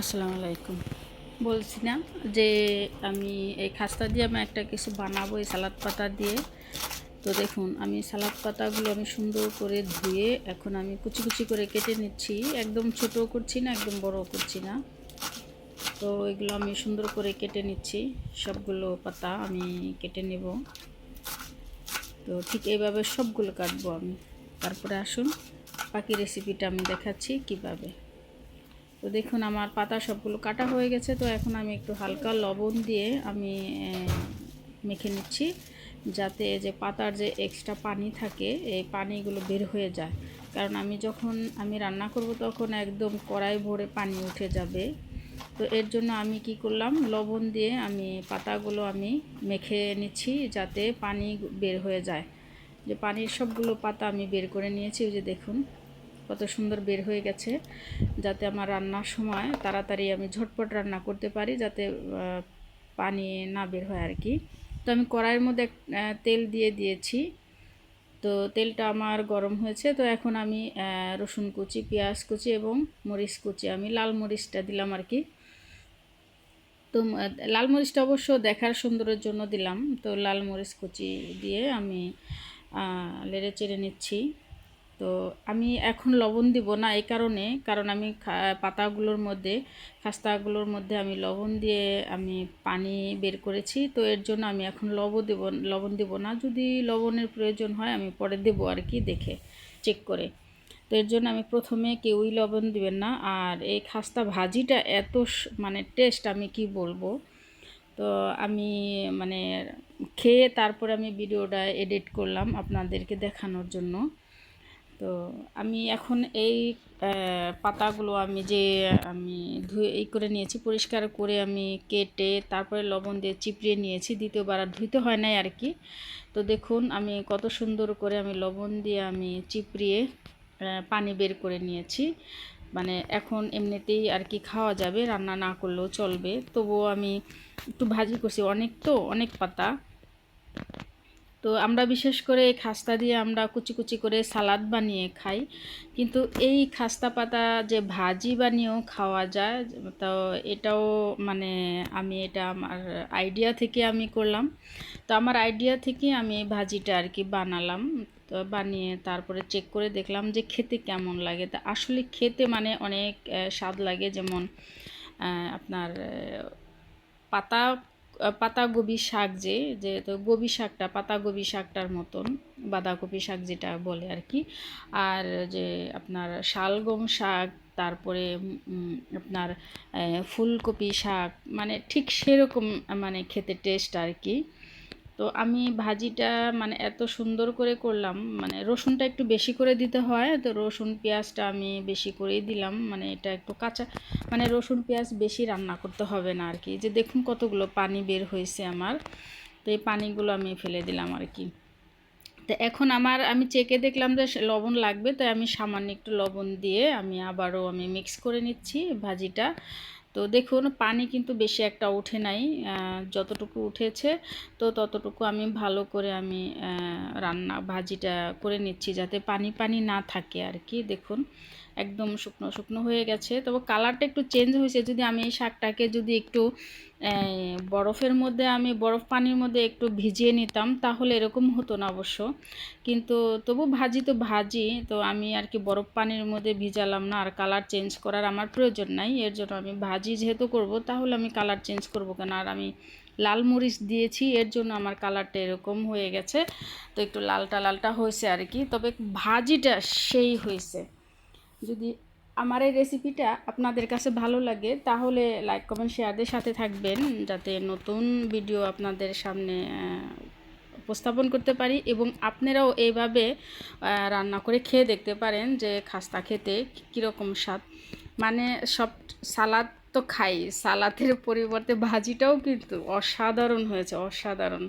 আসসালামু আলাইকুম। বলছি না যে আমি এই খাস্তা দিয়ে আমি একটা কিছু বানাবো, এই সালাদ পাতা দিয়ে। তো দেখুন, আমি সালাদ পাতাগুলো আমি সুন্দর করে ধুয়ে এখন আমি কুচি কুচি করে কেটে নিচ্ছি। একদম ছোটও করছি না, একদম বড় করছি না। তো এগুলো আমি সুন্দর করে কেটে নিচ্ছি। সবগুলো পাতা আমি কেটে নেব। তো ঠিক এইভাবে সবগুলো কাটবো আমি। তারপরে আসুন, বাকি রেসিপিটা আমি দেখাচ্ছি কীভাবে। তো দেখুন, আমার পাতা সবগুলো কাটা হয়ে গেছে। তো এখন আমি একটু হালকা লবণ দিয়ে আমি মেখে নিচ্ছি, যাতে যে পাতার যে এক্সট্রা পানি থাকে, এই পানিগুলো বের হয়ে যায়। কারণ আমি যখন আমি রান্না করব তখন একদম কড়াই ভরে পানি উঠে যাবে। তো এর জন্য আমি কি করলাম, লবণ দিয়ে আমি পাতাগুলো আমি মেখে নিচ্ছি, যাতে পানি বের হয়ে যায়। যে পানির সবগুলো পাতা আমি বের করে নিয়েছি, ওই যে দেখুন। কত সুন্দর বের হয়ে গেছে, যাতে আমার রান্নার সময় তাড়াতাড়ি আমি ঝটপট রান্না করতে পারি, যাতে পানি না বের হয় আর কি। তো আমি কড়াইয়ের মধ্যে তেল দিয়ে দিয়েছি। তো তেলটা আমার গরম হয়েছে, তো এখন আমি রসুন কুচি, পেঁয়াজ কুচি এবং মরিচ কুচি, আমি লাল মরিচটা দিলাম আর কি। তো লাল মরিচটা অবশ্য দেখার সুন্দরের জন্য দিলাম, তো লাল মরিচ কুচি দিয়ে আমি লেড়ে চেড়ে নিচ্ছি। তো আমি এখন লবণ দিব না এই কারণে, কারণ আমি পাতাগুলোর মধ্যে, খাস্তাগুলোর মধ্যে আমি লবণ দিয়ে আমি পানি বের করেছি। তো এর জন্য আমি এখন লবণ দেব লবণ দেব না। যদি লবণের প্রয়োজন হয় আমি পরে দেবো আর কি দেখে চেক করে। তো এর জন্য আমি প্রথমে কেউই লবণ দিবেন না। আর এই খাস্তা ভাজিটা এত মানে টেস্ট আমি কি বলব? তো আমি মানে খেয়ে তারপর আমি ভিডিওটা এডিট করলাম আপনাদেরকে দেখানোর জন্য। তো আমি এখন এই পাতাগুলো আমি যে আমি ধুয়ে এই করে নিয়েছি, পরিষ্কার করে আমি কেটে তারপরে লবণ দিয়ে চিপড়িয়ে নিয়েছি, দ্বিতীয়বার আর ধুইতে হয় নাই আর কি। তো দেখুন, আমি কত সুন্দর করে আমি লবণ দিয়ে আমি চিপড়িয়ে পানি বের করে নিয়েছি। মানে এখন এমনিতেই আর কি খাওয়া যাবে, রান্না না করলেও চলবে। তবুও আমি একটু ভাজি করছি, অনেক তো, অনেক পাতা। তো আমরা বিশেষ করে এই খাস্তা দিয়ে আমরা কুচি কুচি করে সালাদ বানিয়ে খাই। কিন্তু এই খাস্তা পাতা যে ভাজি বানিয়েও খাওয়া যায়, তো এটাও মানে আমি এটা আমার আইডিয়া থেকে আমি করলাম। তো আমার আইডিয়া থেকে আমি ভাজিটা আর কি বানালাম। তো বানিয়ে তারপরে চেক করে দেখলাম যে খেতে কেমন লাগে। তা আসলে খেতে মানে অনেক স্বাদ লাগে। যেমন আপনার পাতা পাতাগোবি শাক যে যে তো গোবি শাকটা পাতাগোবি শাকটার মতন, বাঁধাকপি শাক যেটা বলে আর কি। আর যে আপনার শালগম শাক, তারপরে আপনার ফুলকপি শাক মানে ঠিক সেরকম মানে খেতে টেস্ট আর কি। তো আমি ভাজিটা মানে এত সুন্দর করে করলাম মানে রসুনটা একটু বেশি করে দিতে হয়, তো রসুন পেঁয়াজটা আমি বেশি করেই দিলাম মানে এটা একটু কাঁচা মানে রসুন পেঁয়াজ বেশি রান্না করতে হবে না আর কি যে দেখুন কতগুলো পানি বের হয়েছে আমার, তো এই পানিগুলো আমি ফেলে দিলাম আর কি তো এখন আমার, আমি চেকে দেখলাম যে লবণ লাগবে, তাই আমি সামান্য একটু লবণ দিয়ে আমি আবারও আমি মিক্স করে নিচ্ছি ভাজিটা। তো দেখুন, পানি কিন্তু বেশি একটা উঠে নাই যতটুকু উঠেছে, তো ততটুকু আমি ভালো করে আমি রান্না, ভাজিটা করে নিচ্ছি যাতে পানি পানি না থাকে আর কি। দেখুন একদম শুকনো শুকনো হয়ে গেছে। তবে কালারটা একটু চেঞ্জ হয়েছে। যদি আমি এই শাকটাকে যদি একটু বরফের মধ্যে আমি বরফ পানির মধ্যে একটু ভিজিয়ে নিতাম, তাহলে এরকম হতো না অবশ্য। কিন্তু তবু ভাজি তো ভাজি, তো আমি আর কি বরফ পানির মধ্যে ভিজালাম না। আর কালার চেঞ্জ করার আমার প্রয়োজন নাই। এর জন্য আমি ভাজি যেহেতু করব, তাহলে আমি কালার চেঞ্জ করব কেন? আর আমি লাল মরিচ দিয়েছি, এর জন্য আমার কালারটা এরকম হয়ে গেছে। তো একটু লালটা লালটা হয়েছে আর কি। তবে ভাজিটা সেই হয়েছে। যদি আমার এই রেসিপিটা আপনাদের কাছে ভালো লাগে, তাহলে লাইক কমেন্ট শেয়ারদের সাথে থাকবেন, যাতে নতুন ভিডিও আপনাদের সামনে উপস্থাপন করতে পারি এবং আপনারাও এইভাবে রান্না করে খেয়ে দেখতে পারেন যে খাস্তা খেতে কীরকম স্বাদ। মানে সব সালাদ তো খাই, সালাদের পরিবর্তে ভাজিটাও কিন্তু অসাধারণ হয়েছে, অসাধারণ।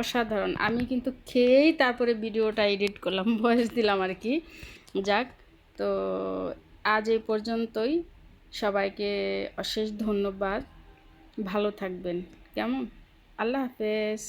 অসাধারণ। আমি কিন্তু খেয়েই তারপরে ভিডিওটা এডিট করলাম ভয়েস দিলাম আর কি। যাক তো আজ এই পর্যন্তই। সবাইকে অশেষ ধন্যবাদ। ভালো থাকবেন। কেমন? আল্লাহ হাফেজ।